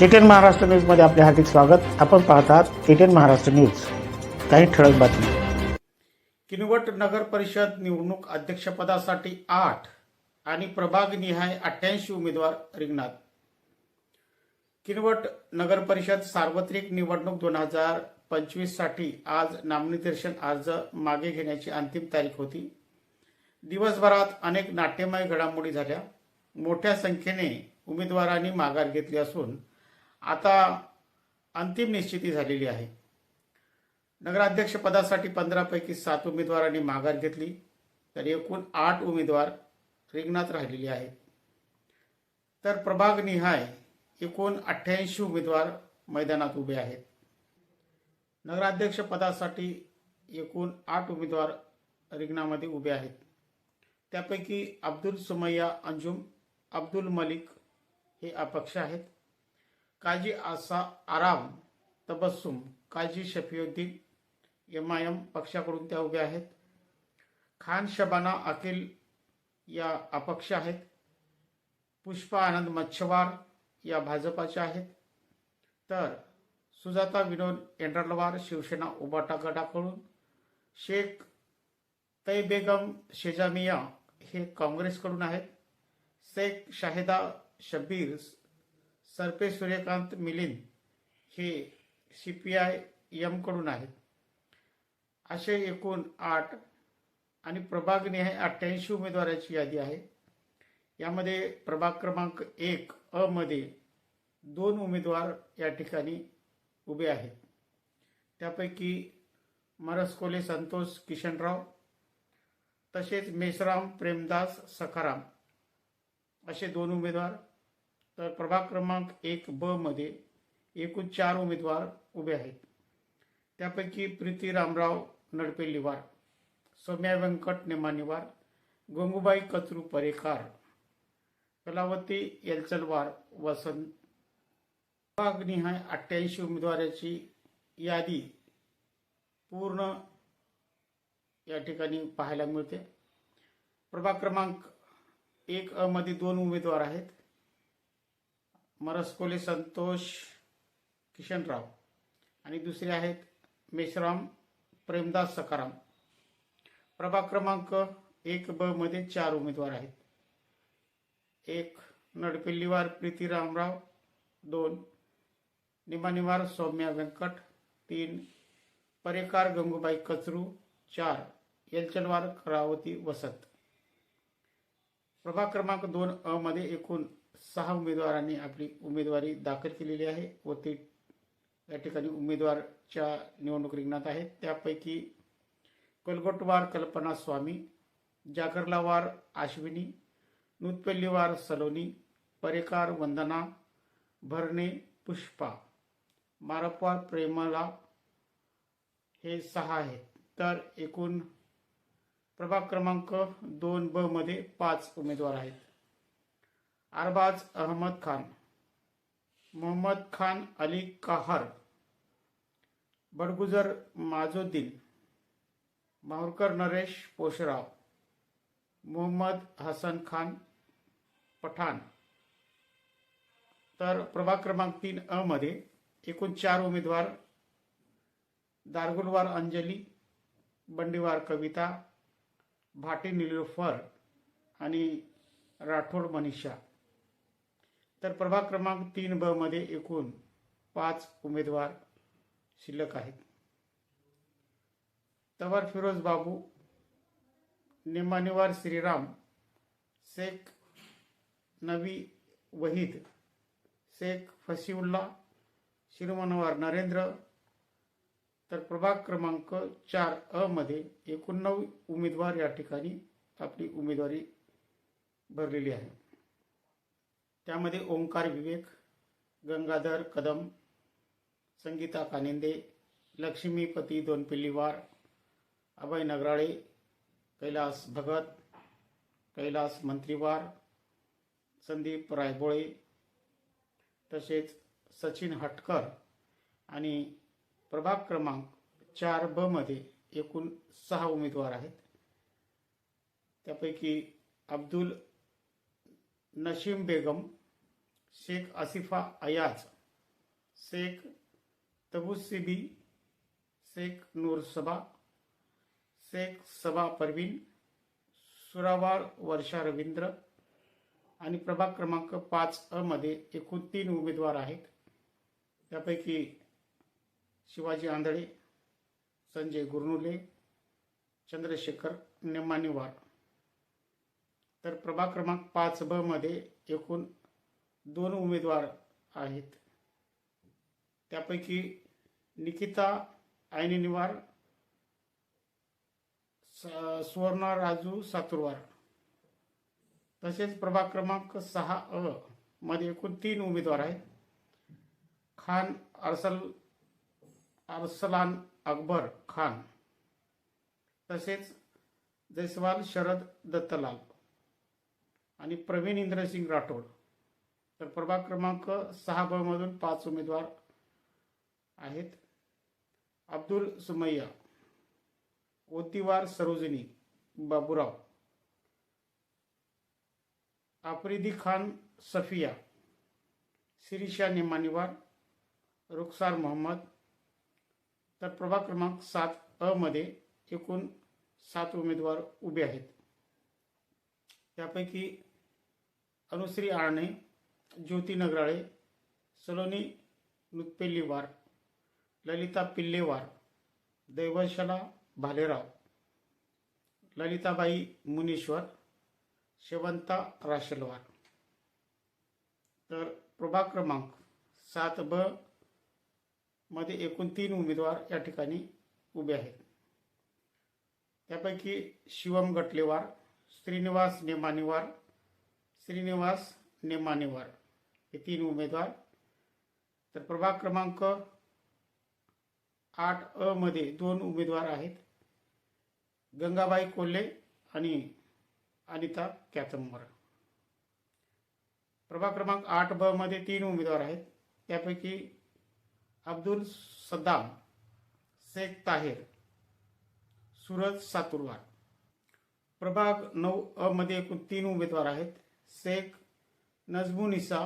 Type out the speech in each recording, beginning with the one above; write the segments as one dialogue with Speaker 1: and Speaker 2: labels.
Speaker 1: केटेन महाराष्ट्र न्यूजमध्ये आपले हार्दिक स्वागत. आपण पाहतात केटेन महाराष्ट्र न्यूज. काही ठळक बातमी किनवट नगर परिषद निवडणूक अध्यक्षपदासाठी आठ आणि प्रभाग निहाय अठ्ठ्याऐंशी उमेदवार रिंगणात. किनवट नगर परिषद सार्वत्रिक निवडणूक दोन हजार पंचवीससाठी आज नामनिर्देशन अर्ज मागे घेण्याची अंतिम तारीख होती. दिवसभरात अनेक नाट्यमय घडामोडी झाल्या. मोठ्या संख्येने उमेदवारांनी माघार घेतली असून आता अंतिम निश्चिती झालेली आहे. नगराध्यक्षपदासाठी पंधरापैकी सात उमेदवारांनी माघार घेतली तर एकूण आठ उमेदवार रिंगणात राहिलेले आहेत. तर प्रभाग निहाय एकूण अठ्ठ्याऐंशी उमेदवार मैदानात उभे आहेत. नगराध्यक्षपदासाठी एकूण आठ उमेदवार रिंगणामध्ये उभे आहेत. त्यापैकी अब्दुल सुमय्या अंजुम अब्दुल मलिक हे अपक्ष आहेत. काजी आसा आराम Tabassum Kazi Shafiuddin M I M पक्षाकडून त्या उभ्या आहेत. खान शबाना अखिल या अपक्ष आहेत. पुष्पा आनंद मच्छवार या भाजपाच्या आहेत. तर सुजाता विनोद एंडरलवार शिवसेना उबाटा गटाकडून शेख तै बेगम शेजामिया हे काँग्रेसकडून आहेत. शेख शाहिदा शब्बीर सरपे सूर्यकांत मिलिंद हे सी पी आय एमकडून आहेत. असे एकूण आठ आणि प्रभाग निहाय अठ्ठ्याऐंशी उमेदवाराची यादी आहे. यामध्ये प्रभाग क्रमांक एक अ मध्ये दोन उमेदवार या ठिकाणी उभे आहेत. त्यापैकी मरसकोले संतोष किशनराव तसेच मेसराम प्रेमदास सखाराम असे दोन उमेदवार तर प्रभाग क्रमांक एक ब मध्ये एकूण चार उमेदवार उभे आहेत. त्यापैकी प्रीती रामराव नडपेलीवार सौम्या व्यंकट नेमानीवार गंगूबाई कचरू परेकार कलावती येलचलवार वसंत विभागनिहाय अठ्ठ्याऐंशी उमेदवाराची यादी पूर्ण या ठिकाणी पाहायला मिळते. प्रभाग क्रमांक एक अ मध्ये दोन उमेदवार आहेत. मरसकोली संतोष किशनराव. आणि दुसरे आहेत मेश्राम प्रेमदास सकाराम प्रभाग क्रमांक एक ब मध्ये चार उमेदवार आहेत. एक नडपिल्लीवार प्रीती रामराव दोन निमानिवार सौम्या व्यंकट. तीन परेकार गंगूबाई कचरू. चार यलचनवार करावती वसत. प्रभाग क्रमांक दोन अ मध्ये एकूण सहा उमेदवारांनी आपली उमेदवारी दाखल केलेली आहे व ते या ठिकाणी उमेदवारच्या निवडणूक रिंगणात आहेत. त्यापैकी कलगोटवार कल्पना स्वामी जागरलावार आश्विनी नुतपल्लीवार सलोनी परेकार वंदना भरणे पुष्पा मारपवार प्रेमला हे सहा आहेत. तर एकूण प्रभाग क्रमांक दोन ब मध्ये पाच उमेदवार आहेत. अरबाज अहमद खान मोहम्मद खान अली काहर बडगुजर माजोद्दीन माहुरकर नरेश पोशराव मोहम्मद हसन खान पठाण. तर प्रभाग क्रमांक तीन अ मध्ये एकूण चार उमेदवार दारगुलवार अंजली बंडीवार कविता भाटी निलोफर आणि राठोड मनीषा. तर प्रभाग क्रमांक तीन ब मध्ये एकूण पाच उमेदवार शिल्लक आहेत. तवर फिरोज बाबू निमानिवार श्रीराम शेख नवी वहीद शेख फसीउल्ला शिरमनवार नरेंद्र. तर प्रभाग क्रमांक चार अ मध्ये एकूण नऊ उमेदवार या ठिकाणी आपली उमेदवारी भरलेली आहे. त्यामध्ये ओंकार विवेक गंगाधर कदम संगीता कानिंदे लक्ष्मीपती दोनपिल्लीवार अभय नगराळे कैलास भगत कैलास मंत्रीवार संदीप रायबोळे तसेच सचिन हटकर आणि प्रभाग क्रमांक चार ब मध्ये एकूण सहा उमेदवार आहेत. त्यापैकी अब्दुल नशीम बेगम शेख आसिफा अयाज शेख तबुसिबी शेख नूर सभा शेख सबा परवीन सुरावार वर्षा रवींद्र आणि प्रभाग क्रमांक पाच अ मध्ये एकूण तीन उमेदवार आहेत. त्यापैकी शिवाजी आंधळे संजय गुरनुले चंद्रशेखर नेमानीवार. तर प्रभाग क्रमांक पाच ब मध्ये एकूण दोन उमेदवार आहेत. त्यापैकी निकिता आयनिवार स- सुवर्णा राजू सातुरवार. तसेच प्रभाग क्रमांक सहा अ मध्ये एकूण तीन उमेदवार आहेत. खान अरसल अरसलान अकबर खान. तसेच जयस्वाल शरद दत्तलाल. आणि प्रवीण इंद्रसिंग राठोड. तर प्रभाग क्रमांक सहा ब मधून पाच उमेदवार आहेत. अब्दुल सुमय्या ओतिवार सरोजिनी बाबुराव आफ्रिदी खान सफिया शिरीषा निमानिवार रुखसार मोहम्मद. तर प्रभाग क्रमांक सात अ मध्ये एकूण सात उमेदवार उभे आहेत. त्यापैकी अनुश्री आणे ज्योती नगराळे सलोनी नुतपेल्लीवार ललिता पिल्लेवार दैवशला भालेराव ललिताबाई मुनीश्वर शेवंता राशलवार. तर प्रभाग क्रमांक सात ब मध्ये एकूण तीन उमेदवार या ठिकाणी उभे आहेत. त्यापैकी शिवम गटलेवार श्रीनिवास नेमानीवार श्रीनिवास नेमानीवार. हे तीन उमेदवार. तर प्रभाग क्रमांक आठ अ मध्ये दोन उमेदवार आहेत. गंगाबाई कोल्हे आणि अनिता कॅथंबर प्रभाग क्रमांक आठ ब मध्ये तीन उमेदवार आहेत. त्यापैकी अब्दुल सद्दाम शेख ताहेर सूरज सातुरवार. प्रभाग नऊ अ मध्ये एकूण तीन उमेदवार आहेत. शेख नजमुनिसा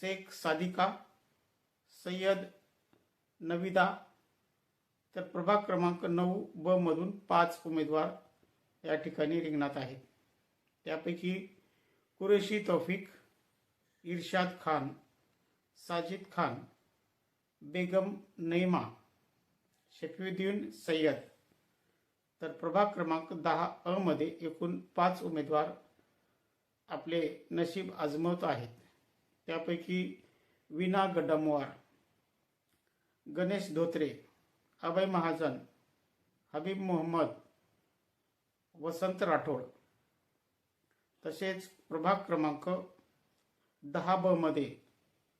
Speaker 1: शेख सादिका सय्यद नविदा तर प्रभाग क्रमांक नऊ ब मधून पाच उमेदवार या ठिकाणी रिंगणात आहेत. त्यापैकी कुरेशी तौफिक इर्शाद खान साजिद खान बेगम नैमा शफीउद्दीन सय्यद. तर प्रभाग क्रमांक दहा अमध्ये एकूण पाच उमेदवार आपले नशीब आजमवत आहेत. त्यापैकी विना गडमवार गणेश धोत्रे अभय महाजन हबीब मोहम्मद वसंत राठोड. तसेच प्रभाग क्रमांक दहा ब मध्ये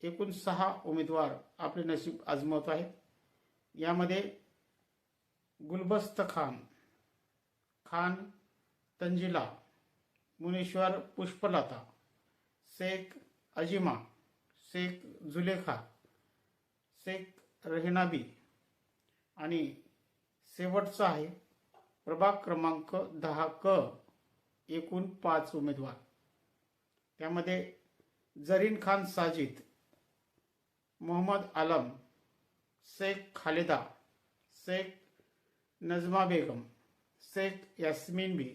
Speaker 1: एकूण सहा उमेदवार आपले नशीब आजमवत आहेत. यामध्ये गुलबस्त खान खान तंजिला मुनेश्वर पुष्पलता शेख अजिमा शेख जुलेखा शेख रहिनाबी आणि शेवटचा आहे प्रभाग क्रमांक दहा क एकूण पाच उमेदवार. त्यामध्ये जरीन खान साजिद मोहम्मद आलम शेख खालेदा शेख नजमा बेगम शेख यास्मीन बी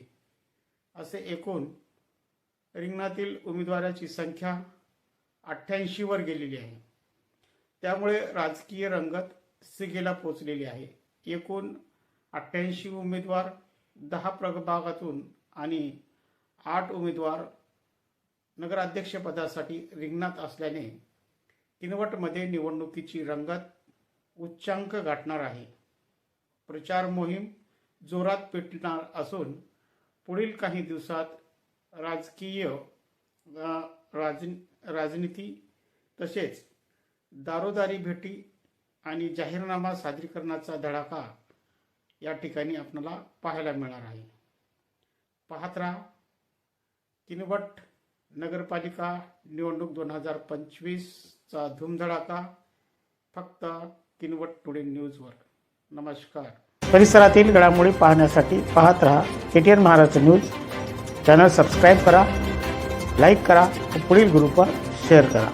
Speaker 1: असे एकूण रिंगणातील उमेदवाराची संख्या अठ्ठ्याऐंशीवर गेलेली आहे. त्यामुळे राजकीय रंगत सिगेला पोचलेली आहे. एकूण अठ्ठ्याऐंशी उमेदवार दहा प्रभागातून आणि आठ उमेदवार नगराध्यक्षपदासाठी रिंगणात असल्याने किनवटमध्ये निवडणुकीची रंगत उच्चांक गाठणार आहे. प्रचार मोहीम जोरात पेटणार असून पुढील काही दिवसात राजकीय राज राजनीती तसेच दारोदारी भेटी आणि जाहीरनामा सादरीकरणाचा धडाका या ठिकाणी आपल्याला पाहायला मिळणार आहे. पाहत राहा. किनवट नगरपालिका निवडणूक दोन हजार पंचवीसचा धूमधडाका फक्त किनवट टुडे न्यूजवर. नमस्कार. परिसरातील घडामोडी पाहण्यासाठी पाहत राहा. K Maharashtra news. Channel subscribe करा. लाईक करा पुढील ग्रुपवर शेअर करा.